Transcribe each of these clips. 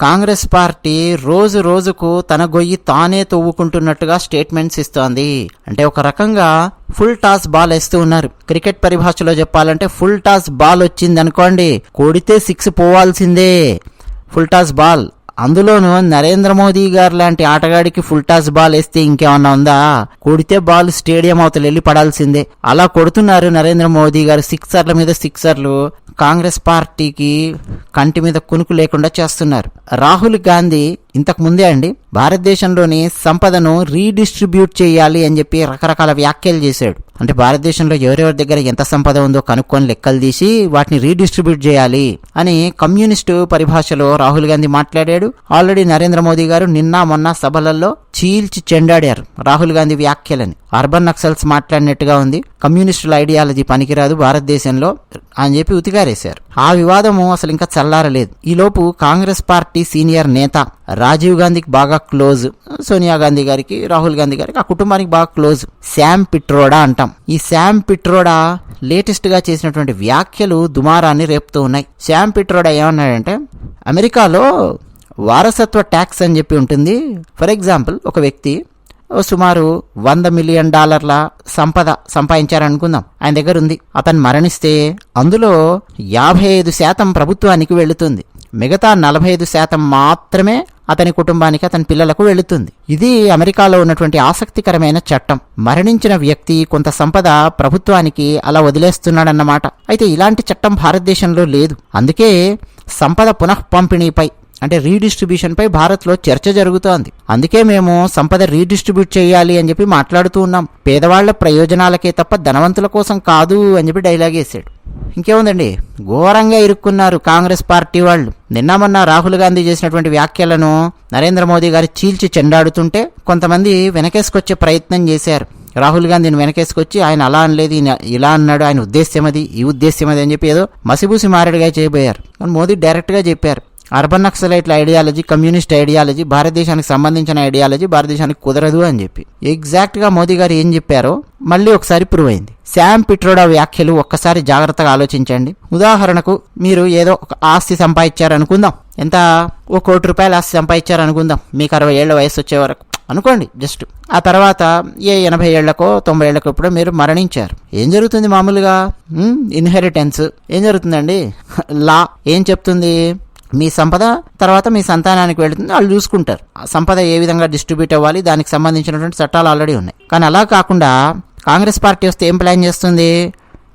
Congress party రోజు రోజుకు తన గొయ్యి తానే తవ్వుకుంటున్నట్టుగా స్టేట్మెంట్స్ ఇస్తోంది. అంటే ఒక రకంగా ఫుల్ టాస్ బాల్ వేస్తూ ఉన్నారు. క్రికెట్ పరిభాషలో చెప్పాలంటే ఫుల్ టాస్ బాల్ వచ్చింది అనుకోండి కొడితే సిక్స్ పోవాల్సిందే. Full toss ball. అందులోనూ నరేంద్ర మోదీ గారు లాంటి ఆటగాడికి ఫుల్ టాస్ బాల్ వేస్తే ఇంకేమన్నా ఉందా? కొడితే బాల్ స్టేడియం అవతల వెళ్ళి పడాల్సిందే. అలా కొడుతున్నారు నరేంద్ర మోదీ గారు. సిక్సర్ల మీద సిక్సర్లు కాంగ్రెస్ పార్టీకి కంటి మీద కునుకు లేకుండా చేస్తున్నారు. రాహుల్ గాంధీ ఇంతకు ముందే అండి భారతదేశంలోని సంపదను రీడిస్ట్రిబ్యూట్ చేయాలి అని చెప్పి రకరకాల వ్యాఖ్యలు చేశాడు. అంటే భారతదేశంలో ఎవరెవరి దగ్గర ఎంత సంపద ఉందో కనుక్కొని లెక్కలు తీసి వాటిని రీడిస్ట్రిబ్యూట్ చేయాలి అని కమ్యూనిస్టు పరిభాషలో రాహుల్ గాంధీ మాట్లాడాడు. ఆల్రెడీ నరేంద్ర మోదీ గారు నిన్న మొన్న సభలలో చీల్చి చెండాడారు రాహుల్ గాంధీ వ్యాఖ్యలని. అర్బన్ నక్సల్స్ మాట్లాడినట్టుగా ఉంది. కమ్యూనిస్టుల ఐడియాలజీ పనికిరాదు భారతదేశంలో అని చెప్పి ఉతికారేశారు. ఆ వివాదము అసలు ఇంకా చల్లారలేదు. ఈలోపు కాంగ్రెస్ పార్టీ సీనియర్ నేత రాజీవ్ గాంధీకి బాగా క్లోజ్. సోనియా గాంధీ గారికి రాహుల్ గాంధీ గారికి ఆ కుటుంబానికి బాగా క్లోజ్. శామ్ పిట్రోడా అంటాం. ఈ శామ్ పిట్రోడా లేటెస్ట్గా చేసినటువంటి వ్యాఖ్యలు దుమారాన్ని రేపుతూ ఉన్నాయి. శామ్ పిట్రోడా ఏమన్నాడంటే అమెరికాలో వారసత్వ ట్యాక్స్ అని చెప్పి ఉంటుంది. ఫర్ ఎగ్జాంపుల్ ఒక వ్యక్తి సుమారు వంద మిలియన్ డాలర్ల సంపద సంపాదించారనుకుందాం. ఆయన దగ్గర ఉంది అతను మరణిస్తే అందులో యాభై ఐదు శాతం ప్రభుత్వానికి వెళుతుంది. మిగతా నలభై ఐదు శాతం మాత్రమే అతని కుటుంబానికి అతని పిల్లలకు వెళుతుంది. ఇది అమెరికాలో ఉన్నటువంటి ఆసక్తికరమైన చట్టం. మరణించిన వ్యక్తి కొంత సంపద ప్రభుత్వానికి అలా వదిలేస్తున్నాడన్నమాట. అయితే ఇలాంటి చట్టం భారతదేశంలో లేదు. అందుకే సంపద పునఃపంపిణీపై అంటే రీడిస్ట్రిబ్యూషన్పై భారత్లో చర్చ జరుగుతోంది. అందుకే మేము సంపద రీడిస్ట్రిబ్యూట్ చేయాలి అని చెప్పి మాట్లాడుతూ ఉన్నాం. పేదవాళ్ళ ప్రయోజనాలకే తప్ప ధనవంతుల కోసం కాదు అని చెప్పి డైలాగ్ వేసాడు. ఇంకేముందండి? ఘోరంగా ఇరుక్కున్నారు కాంగ్రెస్ పార్టీ వాళ్ళు. నిన్న మొన్న రాహుల్ గాంధీ చేసినటువంటి వ్యాఖ్యలను నరేంద్ర మోదీ గారు చీల్చి చెండాడుతుంటే కొంతమంది వెనకేసుకొచ్చే ప్రయత్నం చేశారు. రాహుల్ గాంధీని వెనకేసుకొచ్చి ఆయన అలా అనలేదు ఇలా అన్నాడు ఆయన ఉద్దేశ్యం అది ఈ ఉద్దేశ్యం అది అని చెప్పి ఏదో మసిబూసి మారేడుగా చేయబోయారు. కానీ మోదీ డైరెక్ట్గా చెప్పారు. అర్బన్ నక్సలైట్ల ఐడియాలజీ కమ్యూనిస్ట్ ఐడియాలజీ భారతదేశానికి సంబంధించిన ఐడియాలజీ భారతదేశానికి కుదరదు అని చెప్పి. ఎగ్జాక్ట్గా మోదీ గారు ఏం చెప్పారో మళ్ళీ ఒకసారి ప్రూవ్ అయింది. శామ్ పిట్రోడా వ్యాఖ్యలు ఒక్కసారి జాగ్రత్తగా ఆలోచించండి. ఉదాహరణకు మీరు ఏదో ఒక ఆస్తి సంపాదించారనుకుందాం. ఎంత? ఓ కోటి రూపాయల ఆస్తి సంపాదించారనుకుందాం. మీకు అరవై ఏళ్ళ వయసు వచ్చే వరకు. అనుకోండి జస్ట్ ఆ తర్వాత ఏ ఎనభై ఏళ్ళకో తొంభై ఏళ్ళకో ఇప్పుడు మీరు మరణించారు. ఏం జరుగుతుంది మామూలుగా? Hmm? ఇన్హెరిటెన్స్ ఏం జరుగుతుందండి? లా ఏం చెప్తుంది? మీ సంపద తర్వాత మీ సంతానానికి వెళుతుంది వాళ్ళు చూసుకుంటారు. ఆ సంపద ఏ విధంగా డిస్ట్రిబ్యూట్ అవ్వాలి దానికి సంబంధించినటువంటి చట్టాలు ఆల్రెడీ ఉన్నాయి. కానీ అలా కాకుండా కాంగ్రెస్ పార్టీ వస్తే ఏం ప్లాన్ చేస్తుంది?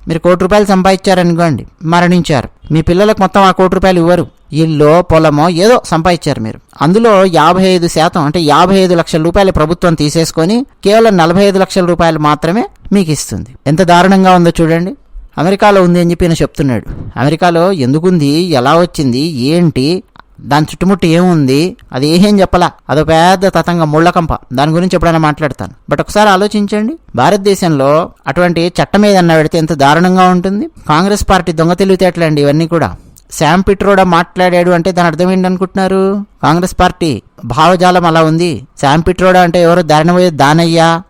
మీరు కోటి రూపాయలు సంపాదించారనుకోండి మరణించారు. మీ పిల్లలకు మొత్తం ఆ కోటి రూపాయలు ఇవ్వరు. ఇల్లు పొలమో ఏదో సంపాదించారు మీరు. అందులో యాభై ఐదు శాతం అంటే యాభై ఐదు లక్షల రూపాయలు ప్రభుత్వం తీసేసుకొని కేవలం నలభై ఐదు లక్షల రూపాయలు మాత్రమే మీకు ఇస్తుంది. ఎంత దారుణంగా ఉందో చూడండి. అమెరికాలో ఉంది అని చెప్పి నేను చెప్తున్నాడు. అమెరికాలో ఎందుకుంది? ఎలా వచ్చింది? ఏంటి? దాని చుట్టుముట్టు ఏముంది? అది ఏం చెప్పలా. అదో పెద్ద తతంగ ముళ్ళకంప. దాని గురించి ఎప్పుడైనా మాట్లాడతాను. బట్ ఒకసారి ఆలోచించండి. భారతదేశంలో అటువంటి చట్టం ఏదన్నా పెడితే ఎంత దారుణంగా ఉంటుంది? కాంగ్రెస్ పార్టీ దొంగ తెలివితేటలండి ఇవన్నీ కూడా. శామ్ పిట్రోడా మాట్లాడాడు అంటే దాని అర్థం ఏంటనుకుంటున్నారు కాంగ్రెస్ పార్టీ భావజాలం అలా ఉంది. శామ్ పిట్రోడా అంటే ఎవరు? దారిణపోయే దానయ్య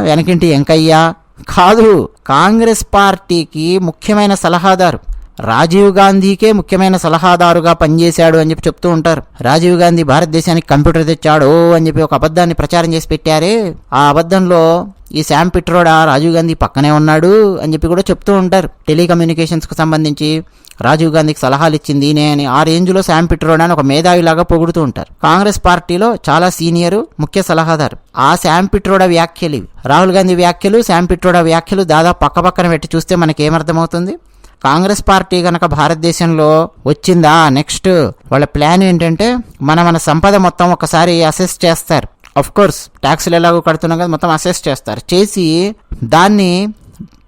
వెనకింటి వెంకయ్య కాదు కాంగ్రెస్ పార్టీకి ముఖ్యమైన సలహాదారు. రాజీవ్ గాంధీకే ముఖ్యమైన సలహాదారుగా పనిచేశాడు అని చెప్పి చెప్తూ ఉంటారు. రాజీవ్ గాంధీ భారతదేశానికి కంప్యూటర్ తెచ్చాడు అని చెప్పి ఒక అబద్ధాన్ని ప్రచారం చేసి పెట్టారే. ఆ అబద్ధంలో ఈ శామ్ పిట్రోడా రాజీవ్ గాంధీ పక్కనే ఉన్నాడు అని చెప్పి కూడా చెప్తూ ఉంటారు. టెలికమ్యూనికేషన్స్కి సంబంధించి రాజీవ్ గాంధీకి సలహాలు ఇచ్చింది నేనే అని. ఆ రేంజ్లో శామ్ పిట్రోడా అని ఒక మేధావిలాగా పొగుడుతూ ఉంటారు. కాంగ్రెస్ పార్టీలో చాలా సీనియర్ ముఖ్య సలహాదారు. ఆ శామ్ పిట్రోడా వ్యాఖ్యలు రాహుల్ గాంధీ వ్యాఖ్యలు శామ్ పిట్రోడా వ్యాఖ్యలు దాదాపు పక్క పక్కన పెట్టి చూస్తే మనకి ఏమర్థమవుతుంది? కాంగ్రెస్ పార్టీ కనుక భారతదేశంలో వచ్చిందా? నెక్స్ట్ వాళ్ళ ప్లాన్ ఏంటంటే మన మన సంపద మొత్తం ఒకసారి అసెస్ చేస్తారు. అఫ్ కోర్స్ ట్యాక్స్లు ఎలాగో కడుతున్నాం కదా మొత్తం అసెస్ చేస్తారు. చేసి దాన్ని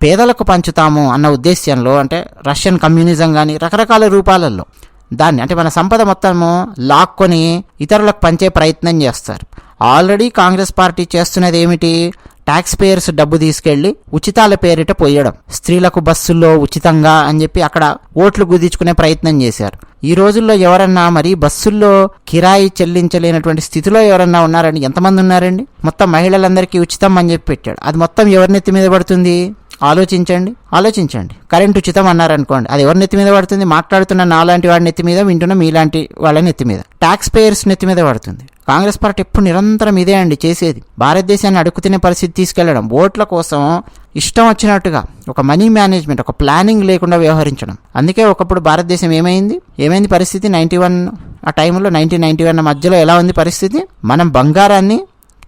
పేదలకు పంచుతాము అన్న ఉద్దేశ్యంలో అంటే రష్యన్ కమ్యూనిజం కానీ రకరకాల రూపాలలో దాన్ని అంటే మన సంపద మొత్తము లాక్కొని ఇతరులకు పంచే ప్రయత్నం చేస్తారు. ఆల్రెడీ కాంగ్రెస్ పార్టీ చేస్తున్నది ఏమిటి? ట్యాక్స్ పేయర్స్ డబ్బు తీసుకెళ్ళి ఉచితాల పేరిట పోయడం. స్త్రీలకు బస్సుల్లో ఉచితంగా అని చెప్పి అక్కడ ఓట్లు గుదించుకునే ప్రయత్నం చేశారు. ఈ రోజుల్లో ఎవరన్నా మరి బస్సుల్లో కిరాయి చెల్లించలేనటువంటి స్థితిలో ఎవరన్నా ఉన్నారండి? ఎంతమంది ఉన్నారండి? మొత్తం మహిళలందరికీ ఉచితం అని చెప్పి పెట్టాడు. అది మొత్తం ఎవరినెత్తి మీద పడుతుంది? ఆలోచించండి. ఆలోచించండి. కరెంట్ ఉచితం అన్నారనుకోండి. అది ఎవరి నెత్తి మీద పడుతుంది? మాట్లాడుతున్న నాలాంటి వాడి నెత్తి మీద వింటున్న మీలాంటి వాళ్ళ నెత్తి మీద. ట్యాక్స్ పేయర్స్ నెత్తి మీద పడుతుంది. కాంగ్రెస్ పార్టీ ఎప్పుడు నిరంతరం ఇదే అండి చేసేది. భారతదేశాన్ని అడుగుతున్న పరిస్థితి తీసుకెళ్ళడం ఓట్ల కోసం ఇష్టం వచ్చినట్టుగా ఒక మనీ మేనేజ్మెంట్ ఒక ప్లానింగ్ లేకుండా వ్యవహరించడం. అందుకే ఒకప్పుడు భారతదేశం ఏమైంది? ఏమైంది పరిస్థితి? నైంటీ వన్ ఆ టైంలో నైన్టీన్ నైన్టీ వన్ మధ్యలో ఎలా ఉంది పరిస్థితి? మనం బంగారాన్ని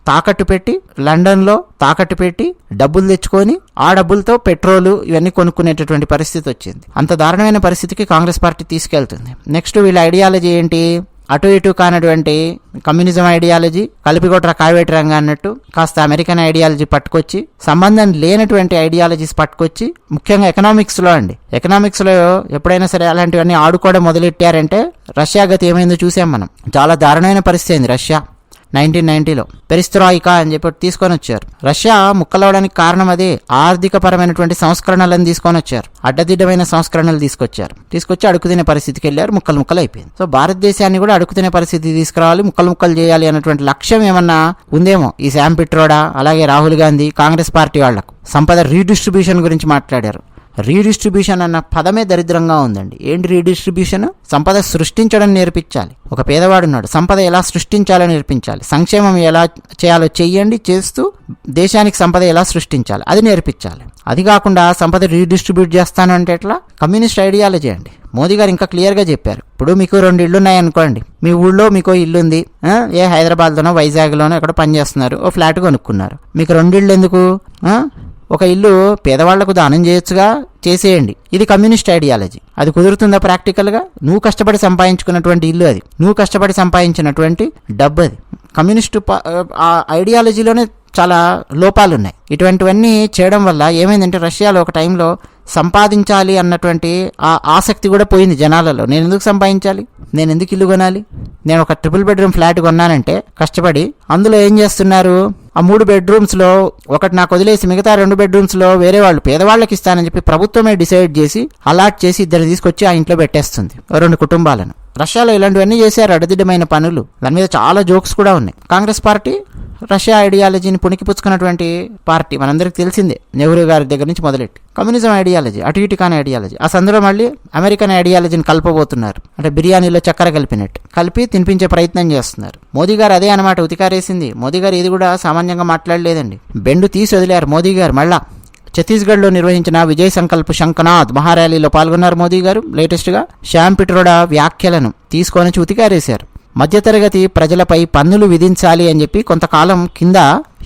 తాకట్టు పెట్టి లండన్లో తాకట్టు పెట్టి డబ్బులు తెచ్చుకొని ఆ డబ్బులతో పెట్రోలు ఇవన్నీ కొనుక్కునేటటువంటి పరిస్థితి వచ్చింది. అంత దారుణమైన పరిస్థితికి కాంగ్రెస్ పార్టీ తీసుకెళ్తుంది. నెక్స్ట్ వీళ్ళ ఐడియాలజీ ఏంటి? అటు ఇటు కానటువంటి కమ్యూనిజం ఐడియాలజీ కలిపిగొట్ర కావేటి రంగ అన్నట్టు కాస్త అమెరికన్ ఐడియాలజీ పట్టుకొచ్చి సంబంధం లేనటువంటి ఐడియాలజీస్ పట్టుకొచ్చి ముఖ్యంగా ఎకనామిక్స్లో అండి. ఎకనామిక్స్లో ఎప్పుడైనా సరే అలాంటివన్నీ ఆడుకోవడం మొదలెట్టారంటే రష్యా గతి ఏమైందో చూసాం మనం. చాలా దారుణమైన పరిస్థితి అయింది రష్యా. నైన్టీన్ నైన్టీలో పెరిస్త్రాయికా అని చెప్పి తీసుకొని వచ్చారు. రష్యా ముక్కలవడానికి కారణం అదే ఆర్థిక పరమైనటువంటి సంస్కరణలను తీసుకొని వచ్చారు. అడ్డదిడ్డమైన సంస్కరణలు తీసుకొచ్చారు. తీసుకొచ్చి అడుగుతినే పరిస్థితికి వెళ్ళారు ముక్కలు ముక్కలు అయిపోయింది. సో భారతదేశాన్ని కూడా అడుగుతినే పరిస్థితి తీసుకురావాలి ముక్కలు ముక్కలు చేయాలి అన్నటువంటి లక్ష్యం ఏమన్నా ఉందేమో ఈ శామ్ పిట్రోడా అలాగే రాహుల్ గాంధీ కాంగ్రెస్ పార్టీ వాళ్ళకు సంపద రీడిస్ట్రిబ్యూషన్ గురించి మాట్లాడారు. రీడిస్ట్రిబ్యూషన్ అన్న పదమే దరిద్రంగా ఉందండి. ఏంటి రీడిస్ట్రిబ్యూషన్ సంపద సృష్టించడం నేర్పించాలి. ఒక పేదవాడున్నాడు సంపద ఎలా సృష్టించాలో నేర్పించాలి? సంక్షేమం ఎలా చేయాలో చెయ్యండి చేస్తూ దేశానికి సంపద ఎలా సృష్టించాలి? అది నేర్పించాలి. అది కాకుండా సంపద రీడిస్ట్రిబ్యూట్ చేస్తానంటే ఎట్లా? కమ్యూనిస్ట్ ఐడియాలజీ అండి. మోదీ గారు ఇంకా క్లియర్గా చెప్పారు. ఇప్పుడు మీకు రెండు ఇళ్ళు ఉన్నాయి అనుకోండి. మీ ఊళ్ళో మీకు ఇల్లు ఉంది ఏ హైదరాబాద్లోనో వైజాగ్లోనో ఎక్కడ పని చేస్తున్నారు ఓ ఫ్లాట్ కొనుక్కున్నారు. మీకు రెండు ఇళ్ళు ఎందుకు? ఒక ఇల్లు పేదవాళ్ళకు దానం చేయొచ్చుగా చేసేయండి. ఇది కమ్యూనిస్ట్ ఐడియాలజీ. అది కుదురుతుందా ప్రాక్టికల్గా? నువ్వు కష్టపడి సంపాదించుకున్నటువంటి ఇల్లు అది. నువ్వు కష్టపడి సంపాదించినటువంటి డబ్బు అది. కమ్యూనిస్టు ప- ఆ ఐడియాలజీలోనే చాలా లోపాలు ఉన్నాయి ఇటువంటివన్నీ చేయడం వల్ల ఏమైందంటే రష్యాలో ఒక టైంలో సంపాదించాలి అన్నటువంటి ఆ ఆసక్తి కూడా పోయింది జనాలలో. నేను ఎందుకు సంపాదించాలి? నేను ఎందుకు ఇల్లు కొనాలి? నేను ఒక ట్రిపుల్ బెడ్రూమ్ ఫ్లాట్ కొన్నానంటే కష్టపడి అందులో ఏం చేస్తున్నారు? ఆ మూడు బెడ్రూమ్స్లో ఒకటి నాకు వదిలేసి మిగతా రెండు బెడ్రూమ్స్లో వేరే వాళ్ళు పేదవాళ్ళకి ఇస్తానని చెప్పి ప్రభుత్వమే డిసైడ్ చేసి అలాట్ చేసి ఇద్దరిని తీసుకొచ్చి ఆ ఇంట్లో పెట్టేస్తుంది. రెండు కుటుంబాలను. రష్యాలో ఇలాంటివన్నీ చేశారు అడదిడ్డమైన పనులు. దాని మీద చాలా జోక్స్ కూడా ఉన్నాయి. కాంగ్రెస్ పార్టీ రష్యా ఐడియాలజీని పుణికిపుచ్చుకున్నటువంటి పార్టీ మనందరికీ తెలిసిందే నెహ్రూ గారి దగ్గర నుంచి మొదలెట్టి. కమ్యూనిజం ఐడియాలజీ అటు ఇటు కాని ఐడియాలజీ. ఆ సందులో మళ్ళీ అమెరికన్ ఐడియాలజీని కలపబోతున్నారు. అంటే బిర్యానీలో చక్కెర కలిపినట్టు. కలిపి తినిపించే ప్రయత్నం చేస్తున్నారు. మోదీ గారు అదే అనమాట ఉతికారేసింది. మోదీ గారు ఇది కూడా సామాన్యంగా మాట్లాడలేదండి. బెండు తీసి వదిలేరు మోదీ గారు. మళ్ళా ఛత్తీస్గఢ్లో నిర్వహించిన విజయ్ సంకల్ప్ శంకనాథ్ మహార్యాలీలో పాల్గొన్నారు మోదీ గారు. లేటెస్ట్గా శ్యామ్ పిట్రోడా వ్యాఖ్యలను తీసుకొని ఉతికారేశారు. మధ్యతరగతి ప్రజలపై పన్నులు విధించాలి అని చెప్పి కొంతకాలం కింద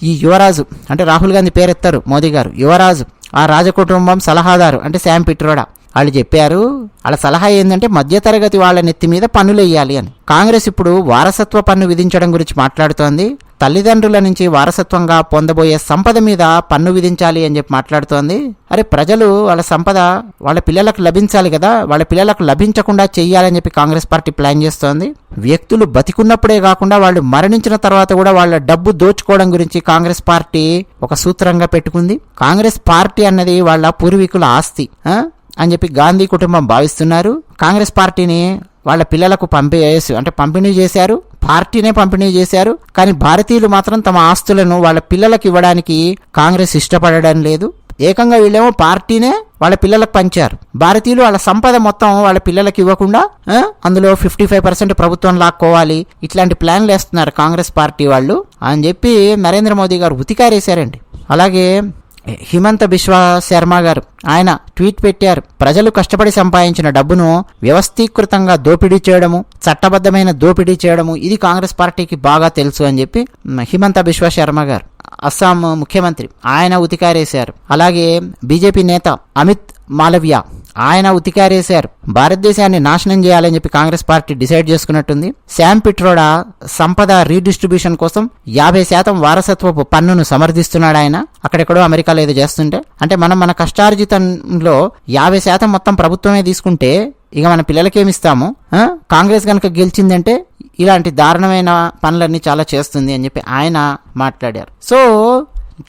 ఈ యువరాజు అంటే రాహుల్ గాంధీ పేరెత్తారు మోదీ గారు. యువరాజు ఆ రాజకుటుంబం సలహాదారు అంటే శామ్ పిట్రోడా. వాళ్ళు చెప్పారు వాళ్ళ సలహా ఏంటంటే మధ్యతరగతి వాళ్ళ నెత్తి మీద పన్నులు వేయాలి అని. కాంగ్రెస్ ఇప్పుడు వారసత్వ పన్ను విధించడం గురించి మాట్లాడుతోంది. తల్లిదండ్రుల నుంచి వారసత్వంగా పొందబోయే సంపద మీద పన్ను విధించాలి అని చెప్పి మాట్లాడుతోంది. అరే ప్రజలు వాళ్ళ సంపద వాళ్ళ పిల్లలకు లభించాలి కదా వాళ్ళ పిల్లలకు లభించకుండా చెయ్యాలని చెప్పి కాంగ్రెస్ పార్టీ ప్లాన్ చేస్తోంది. వ్యక్తులు బతికున్నప్పుడే కాకుండా వాళ్ళు మరణించిన తర్వాత కూడా వాళ్ళ డబ్బు దోచుకోవడం గురించి కాంగ్రెస్ పార్టీ ఒక సూత్రంగా పెట్టుకుంది. కాంగ్రెస్ పార్టీ అన్నది వాళ్ళ పూర్వీకుల ఆస్తి అని చెప్పి గాంధీ కుటుంబం భావిస్తున్నారు. కాంగ్రెస్ పార్టీని వాళ్ళ పిల్లలకు పంపేసి అంటే పంపిణీ చేశారు పార్టీనే పంపిణీ చేశారు కానీ భారతీయులు మాత్రం తమ ఆస్తులను వాళ్ళ పిల్లలకు ఇవ్వడానికి కాంగ్రెస్ ఇష్టపడడం లేదు. ఏకంగా వీళ్ళేమో పార్టీనే వాళ్ళ పిల్లలకు పంచారు. భారతీయులు వాళ్ళ సంపద మొత్తం వాళ్ళ పిల్లలకు ఇవ్వకుండా అందులో ఫిఫ్టీ ఫైవ్ పర్సెంట్ ప్రభుత్వం లాక్కోవాలి ఇట్లాంటి ప్లాన్లు వేస్తున్నారు కాంగ్రెస్ పార్టీ వాళ్ళు అని చెప్పి నరేంద్ర మోదీ గారు ఉతికారేశారండి. అలాగే హిమంత బిశ్వ శర్మ గారు ఆయన ట్వీట్ పెట్టారు ప్రజలు కష్టపడి సంపాదించిన డబ్బును వ్యవస్థీకృతంగా దోపిడీ చేయడము చట్టబద్ధమైన దోపిడీ చేయడము ఇది కాంగ్రెస్ పార్టీకి బాగా తెలుసు అని చెప్పి హిమంత బిశ్వ శర్మ గారు అస్సాం ముఖ్యమంత్రి ఆయన ఉతికారేశారు. అలాగే బీజేపీ నేత అమిత్ మాలవ్య ఆయన ఉతికారేశారు. భారతదేశాన్ని నాశనం చేయాలని చెప్పి కాంగ్రెస్ పార్టీ డిసైడ్ చేసుకున్నట్టుంది. శామ్ పిట్రోడా సంపద రీడిస్ట్రిబ్యూషన్ కోసం యాభై శాతం వారసత్వపు పన్నును సమర్థిస్తున్నాడు ఆయన. అక్కడెక్కడో అమెరికాలో ఏదో చేస్తుంటే. అంటే మనం మన కష్టార్జితంలో యాభై శాతం మొత్తం ప్రభుత్వమే తీసుకుంటే ఇక మన పిల్లలకేమిస్తాము? కాంగ్రెస్ కనుక గెలిచిందంటే ఇలాంటి దారుణమైన పనులన్నీ చాలా చేస్తుంది అని చెప్పి ఆయన మాట్లాడారు. సో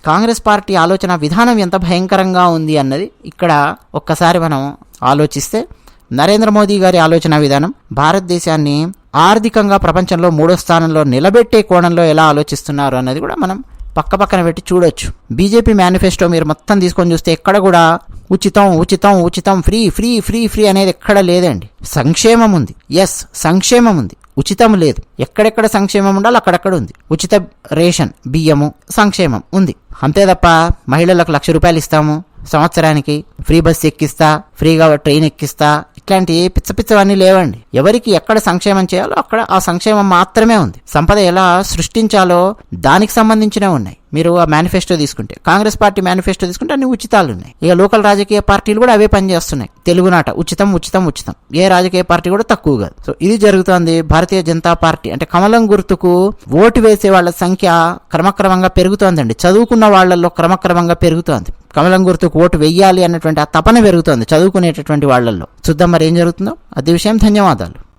కాంగ్రెస్ పార్టీ ఆలోచన విధానం ఎంత భయంకరంగా ఉంది అన్నది ఇక్కడ ఒక్కసారి మనం ఆలోచిస్తే నరేంద్ర మోదీ గారి ఆలోచన విధానం భారతదేశాన్ని ఆర్థికంగా ప్రపంచంలో మూడో స్థానంలో నిలబెట్టే కోణంలో ఎలా ఆలోచిస్తున్నారు అన్నది కూడా మనం పక్క పక్కన పెట్టి చూడొచ్చు. బీజేపీ మేనిఫెస్టో మీరు మొత్తం తీసుకొని చూస్తే ఎక్కడ కూడా ఉచితం ఉచితం ఉచితం ఫ్రీ ఫ్రీ ఫ్రీ ఫ్రీ అనేది ఎక్కడ లేదండి. సంక్షేమం ఉంది. ఎస్ సంక్షేమం ఉంది. ఉచితం లేదు. ఎక్కడెక్కడ సంక్షేమం ఉండాలో అక్కడక్కడ ఉంది. ఉచిత రేషన్ బియ్యము సంక్షేమం ఉంది. అంతే తప్ప మహిళలకు లక్ష రూపాయలు ఇస్తాము. సంవత్సరానికి ఫ్రీ బస్ ఎక్కిస్తా ఫ్రీగా ట్రైన్ ఎక్కిస్తా ఇట్లాంటి పిచ్చ పిచ్చవన్నీ లేవండి. ఎవరికి ఎక్కడ సంక్షేమం చేయాలో అక్కడ ఆ సంక్షేమం మాత్రమే ఉంది. సంపద ఎలా సృష్టించాలో దానికి సంబంధించినవి ఉన్నాయి. మీరు ఆ మేనిఫెస్టో తీసుకుంటే కాంగ్రెస్ పార్టీ మేనిఫెస్టో తీసుకుంటే అన్ని ఉచితాలు ఉన్నాయి. ఇక లోకల్ రాజకీయ పార్టీలు కూడా అవే పనిచేస్తున్నాయి తెలుగునాట ఉచితం ఉచితం ఉచితం. ఏ రాజకీయ పార్టీ కూడా తక్కువ కాదు. సో ఇది జరుగుతోంది భారతీయ జనతా పార్టీ. అంటే కమలం గుర్తుకు ఓటు వేసే వాళ్ళ సంఖ్య క్రమక్రమంగా పెరుగుతోందండి. చదువుకున్న వాళ్ళల్లో క్రమక్రమంగా పెరుగుతోంది. కమలం గుర్తుకు ఓటు వెయ్యాలి అన్నటువంటి ఆ తపన పెరుగుతోంది చదువుకునేటటువంటి వాళ్ళల్లో. చూద్దాం మరి ఏం జరుగుతుందో. అది విషయం ధన్యవాదాలు.